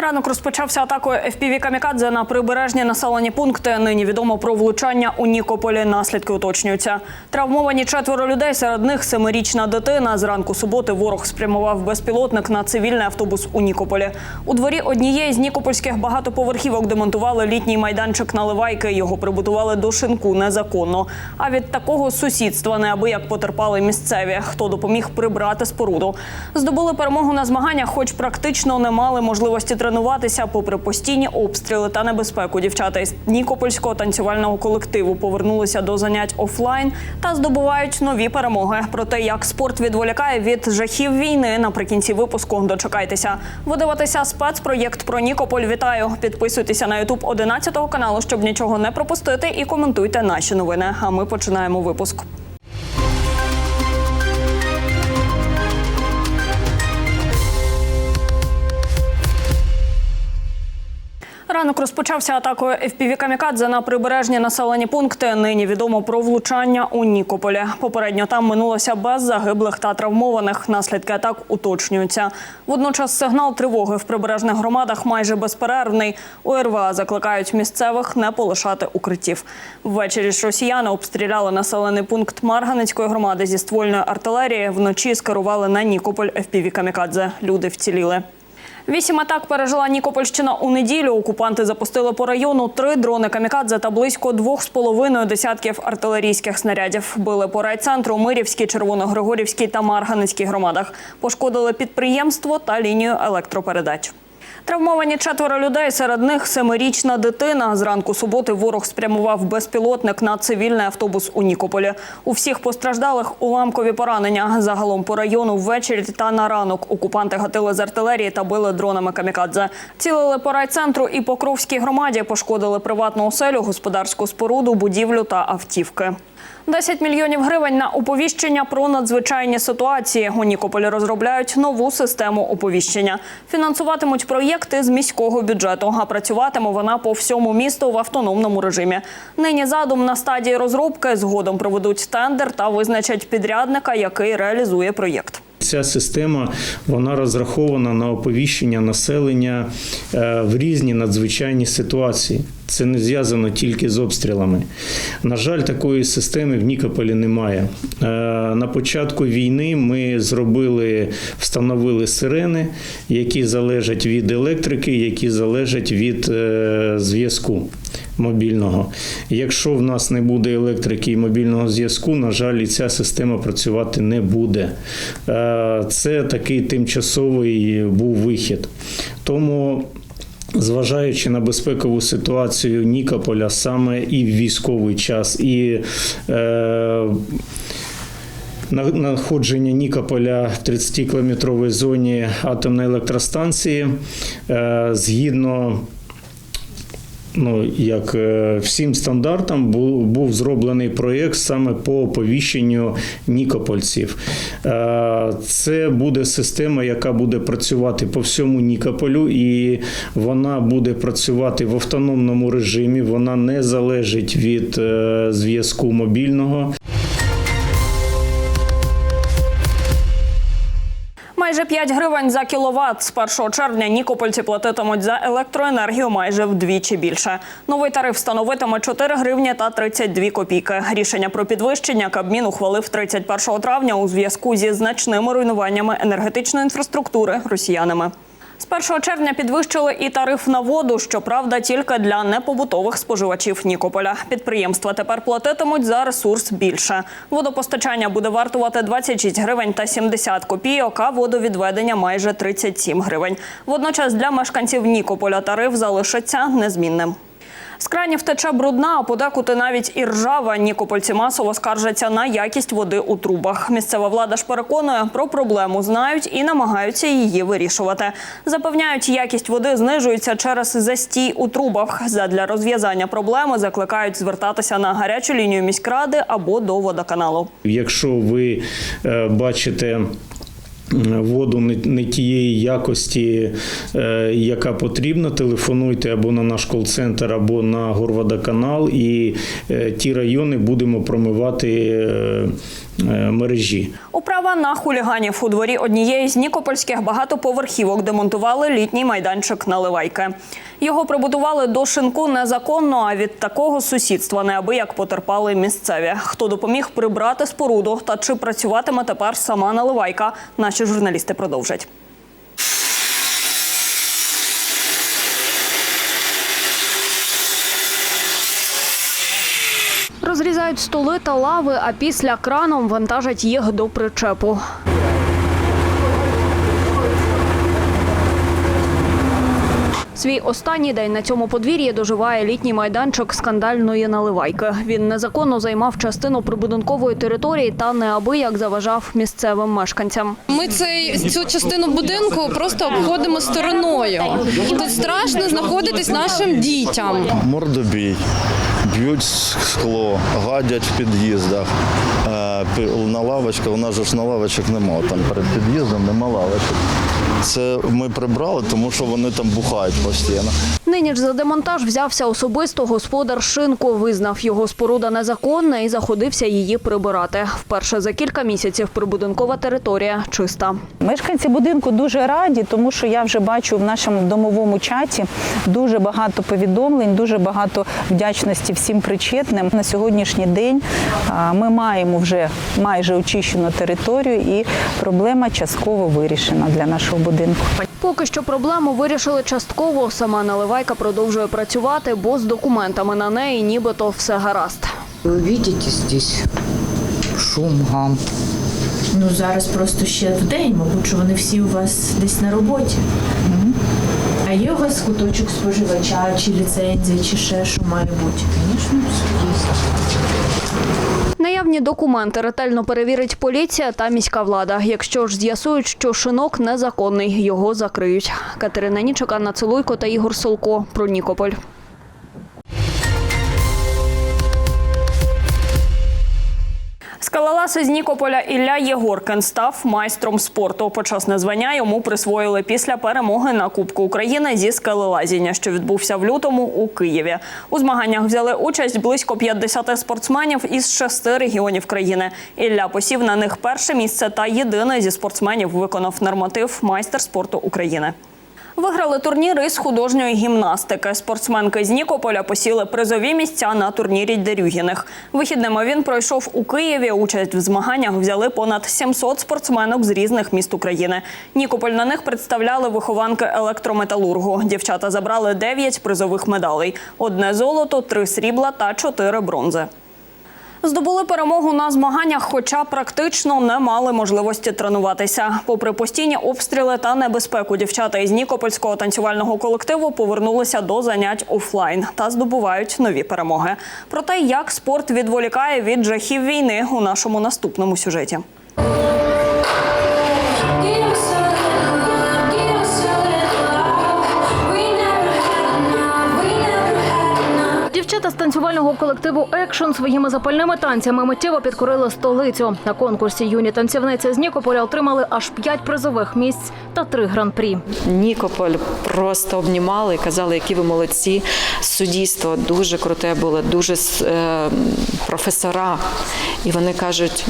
Ранок розпочався атакою FPV «Камікадзе» на прибережні населені пункти. Нині відомо про влучання у Нікополі. Наслідки уточнюються. Травмовані четверо людей. Серед них семирічна дитина. Зранку суботи ворог спрямував безпілотник на цивільний автобус у Нікополі. У дворі однієї з нікопольських багатоповерхівок демонтували літній майданчик наливайки. Його прибутували до шинку незаконно. А від такого сусідства неабияк потерпали місцеві. Хто допоміг прибрати споруду. Здобули перемогу на змаганнях, хоч практично не мали можливості тренуватися, попри постійні обстріли та небезпеку. Дівчата із Нікопольського танцювального колективу повернулися до занять офлайн та здобувають нові перемоги. Про те, як спорт відволікає від жахів війни. Наприкінці випуску дочекайтеся. Ви спецпроєкт про Нікополь. Вітаю! Підписуйтеся на Ютуб 11 каналу, щоб нічого не пропустити, і коментуйте наші новини. А ми починаємо випуск. Ранок розпочався атакою FPV «Камікадзе» на прибережні населені пункти. Нині відомо про влучання у Нікополі. Попередньо там минулося без загиблих та травмованих. Наслідки атак уточнюються. Водночас сигнал тривоги в прибережних громадах майже безперервний. У РВА закликають місцевих не полишати укриттів. Ввечері ж росіяни обстріляли населений пункт Марганецької громади зі ствольної артилерії. Вночі скерували на Нікополь FPV «Камікадзе». Люди вціліли. Вісім атак пережила Нікопольщина у неділю. Окупанти запустили по району три дрони камікадзе та близько двох з половиною десятків артилерійських снарядів. Били по райцентру Мирівській, Червоногригорівській та Марганецькій громадах. Пошкодили підприємство та лінію електропередач. Травмовані четверо людей, серед них семирічна дитина. Зранку суботи ворог спрямував безпілотник на цивільний автобус у Нікополі. У всіх постраждалих уламкові поранення. Загалом по району ввечері та на ранок окупанти гатили з артилерії та били дронами камікадзе. Цілили по райцентру і Покровській громаді, пошкодили приватну оселю, господарську споруду, будівлю та автівки. 10 мільйонів гривень на оповіщення про надзвичайні ситуації. У Нікополі розробляють нову систему оповіщення. Фінансуватимуть проєкти з міського бюджету, а працюватиме вона по всьому місту в автономному режимі. Нині задум на стадії розробки. Згодом проведуть тендер та визначать підрядника, який реалізує проєкт. Ця система вона розрахована на оповіщення населення е, в різні надзвичайні ситуації. Це не зв'язано тільки з обстрілами. На жаль, такої системи в Нікополі немає. Е, На початку війни ми зробили, встановили сирени, які залежать від електрики, які залежать від е, зв'язку мобільного. Якщо в нас не буде електрики і мобільного зв'язку, на жаль, і ця система працювати не буде. Е, Це такий тимчасовий був вихід. Тому. Зважаючи на безпекову ситуацію Нікополя саме і в військовий час, і е, на- знаходження Нікополя в 30-кілометровій зоні атомної електростанції, е, згідно ну, як е, всім стандартам був, був зроблений проєкт саме по оповіщенню нікопольців. Е, Це буде система, яка буде працювати по всьому Нікополю, і вона буде працювати в автономному режимі. Вона не залежить від е, зв'язку мобільного. Майже 5 гривень за кіловат. З 1 червня нікопольці платитимуть за електроенергію майже вдвічі більше. Новий тариф становитиме 4 гривні та 32 копійки. Рішення про підвищення Кабмін ухвалив 31 травня у зв'язку зі значними руйнуваннями енергетичної інфраструктури росіянами. З 1 червня підвищили і тариф на воду, щоправда, тільки для непобутових споживачів Нікополя. Підприємства тепер платитимуть за ресурс більше. Водопостачання буде вартувати 26 гривень та 70 копійок, а водовідведення майже 37 гривень. Водночас для мешканців Нікополя тариф залишиться незмінним. З кранів тече брудна, а подекуди навіть і ржава. Нікопольці масово скаржаться на якість води у трубах. Місцева влада ж переконує, про проблему знають і намагаються її вирішувати. Запевняють, якість води знижується через застій у трубах. Задля розв'язання проблеми закликають звертатися на гарячу лінію міськради або до водоканалу. Якщо ви е, бачите воду не, не тієї якості, е, яка потрібна, телефонуйте або на наш кол-центр, або на Горводоканал, і е, ті райони будемо промивати е, мережі. Управа на хуліганів у дворі однієї з нікопольських багатоповерхівок демонтували літній майданчик наливайки. Його прибудували до шинку незаконно, а від такого сусідства неабияк потерпали місцеві. Хто допоміг прибрати споруду та чи працюватиме тепер сама наливайка, наші журналісти продовжать. Розрізають столи та лави, а після краном вантажать їх до причепу. Свій останній день на цьому подвір'ї доживає літній майданчик скандальної наливайки. Він незаконно займав частину прибудинкової території та неабияк заважав місцевим мешканцям. Ми цей цю частину будинку просто обходимо стороною. Тут страшно знаходитись нашим дітям. Мордобій, б'ють скло, гадять в під'їздах. Е, На лавочках, у нас же ж на лавочок немає, там перед під'їздом нема лавочок. Це ми прибрали, тому що вони там бухають постійно. Нині ж за демонтаж взявся особисто господар шинку, визнав його споруда незаконна і заходився її прибирати. Вперше за кілька місяців прибудинкова територія чиста. Мешканці будинку дуже раді, тому що я вже бачу в нашому домовому чаті дуже багато повідомлень, дуже багато вдячності всім причетним. На сьогоднішній день ми маємо вже майже очищену територію, і проблема частково вирішена для нашого будинку. Поки що проблему вирішили частково. Сама наливайка продовжує працювати, бо з документами на неї нібито все гаразд. Ви бачите здесь шум, гам. Ну зараз просто ще в день, мабуть, що вони всі у вас десь на роботі. А є у вас куточок споживача, чи ліцензія, чи ще що має бути? Звісно, есть. Наявні документи ретельно перевірить поліція та міська влада. Якщо ж з'ясують, що шинок незаконний, його закриють. Катерина Нічок, Анна Целуйко та Ігор Солко про Нікополь. Скалолаз із Нікополя Ілля Єгоркин став майстром спорту. Почесне звання йому присвоїли після перемоги на Кубку України зі скелелазіння, що відбувся в лютому у Києві. У змаганнях взяли участь близько 50 спортсменів із шести регіонів країни. Ілля посів на них перше місце та єдиний зі спортсменів виконав норматив майстер спорту України. Виграли турнір із художньої гімнастики. Спортсменки з Нікополя посіли призові місця на турнірі Дерюгіних. Вихідними він пройшов у Києві. Участь в змаганнях взяли понад 700 спортсменок з різних міст України. Нікополь на них представляли вихованки електрометалургу. Дівчата забрали 9 призових медалей: одне золото, три срібла та чотири бронзи. Здобули перемогу на змаганнях, хоча практично не мали можливості тренуватися. Попри постійні обстріли та небезпеку, дівчата із Нікопольського танцювального колективу повернулися до занять офлайн та здобувають нові перемоги. Про те, як спорт відволікає від жахів війни у нашому наступному сюжеті. З танцювального колективу Екшн своїми запальними танцями миттєво підкорили столицю. На конкурсі юні танцівниці з Нікополя отримали аж п'ять призових місць та три гран-прі. Нікополь просто обнімали і казали, які ви молодці. Суддівство дуже круте було, дуже е, професора. І вони кажуть.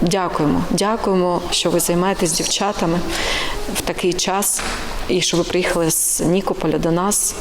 Дякуємо, дякуємо, що ви займаєтесь дівчатами в такий час і що ви приїхали з Нікополя до нас.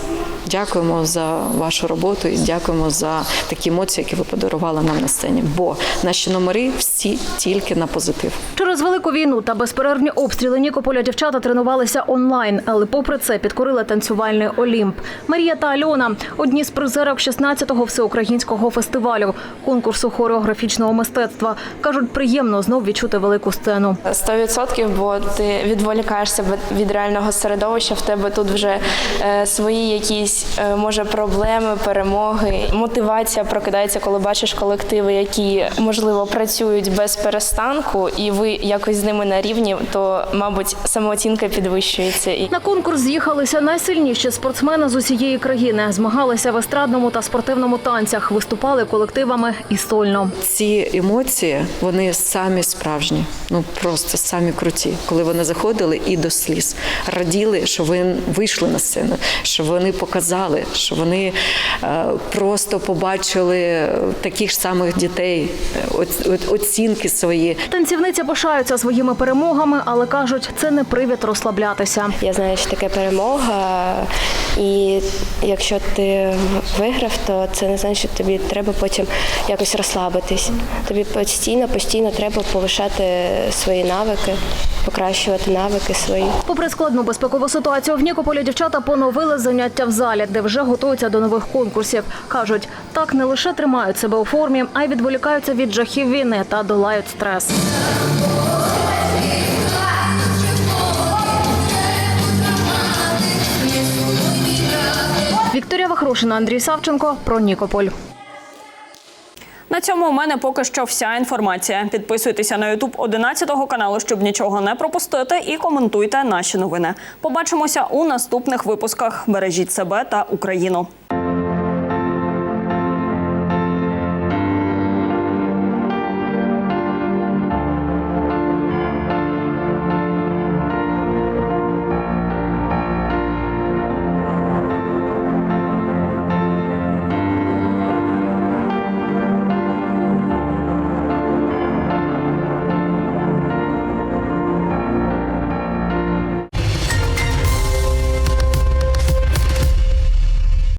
Дякуємо за вашу роботу і дякуємо за такі емоції, які ви подарували нам на сцені. Бо наші номери всі тільки на позитив. Через велику війну та безперервні обстріли Нікополя дівчата тренувалися онлайн, але попри це підкорили танцювальний Олімп. Марія та Альона одні з призерок 16-го всеукраїнського фестивалю конкурсу хореографічного мистецтва. кажуть, приємно знов відчути велику сцену. Сто відсотків, бо ти відволікаєшся від- від реального середовища. В тебе тут вже е, свої якісь якісь е, може проблеми, перемоги. Мотивація прокидається, коли бачиш колективи, які можливо працюють без перестанку, і ви якось з ними на рівні, то мабуть самооцінка підвищується. І На конкурс з'їхалися найсильніші спортсмени з усієї країни. Змагалися в естрадному та спортивному танцях, виступали колективами і сольно. Ці емоції вони самі справжні, ну просто самі круті. Коли вони заходили і до сліз, раділи, що ви вийшли на сцену, що вони показали, що вони е, просто побачили е, таких ж самих дітей, е, оцінки свої. Танцівниці пишаються своїми перемогами, але кажуть, це не привід розслаблятися. я знаю, що таке перемога, і якщо ти виграв, то це не значить, що тобі треба потім якось розслабитись. Тобі постійно, постійно треба повишати свої навики, покращувати навики свої. Попри складну безпекову ситуацію в Нікополі, дівчата поновили заняття в залі, де вже готуються до нових конкурсів. кажуть, так не лише тримають себе у формі, а й відволікаються від жахів війни та долають стрес. Вікторія Вахрушина, Андрій Савченко про Нікополь. На цьому у мене поки що вся інформація. Підписуйтеся на Ютуб 11 каналу, щоб нічого не пропустити, і коментуйте наші новини. Побачимося у наступних випусках. Бережіть себе та Україну.